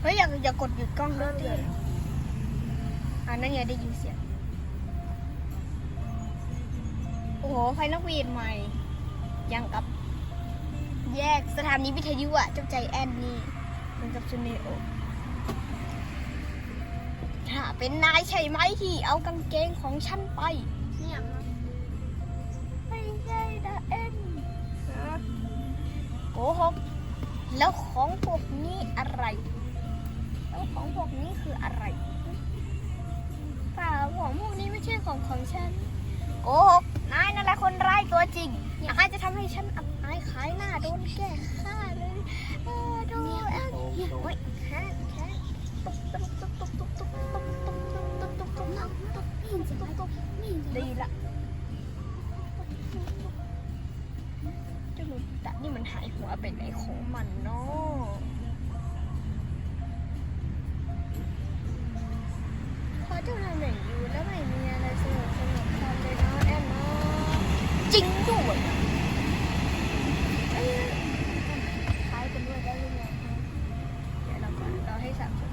เฮ้ยอย่าอย่ากดหยุดกล้องด้วยดิอ่านั่นไงได้ยินเสียง โอ้โหไฟนกหวีดใหม่ ยังกับ แยกสถานีวิทยุอะจ้าใจแอนนี่เหมือนกับจูเนโอถ้าเป็นนายใช่ไหมที่เอากางเกงของฉันไปเนี่ยไม่ใช่นะเอ็นะโกหกแล้วของพวกนี้อะไร ของพวกนี้คืออะไรเปล่าของพวกนี้ไม่ใช่ของของฉัน โกหกนายนั่นแหละคนร้ายตัวจริงนายจะทำให้ฉันอับอายขายหน้าโดนแก้ฆ่าเลยเออดูเอ็นเฮ้ยแค่แค่ตุ๊บตุ๊บตุ๊บตุ๊บตุ๊บตุ๊บตุ๊บตุ๊บตุ๊บตุ๊บตุ๊บตุ๊บน้องตุ๊กไม่เห็นจะไปไม่เห็นจะดีละเจ้าหนูตะนี่มันหายหัวไปไหนของมันเนาะ จริงด้วยใช้ายกันด้วยได้ยังไงเดี๋ยวเราก่อนเราให้สามสิ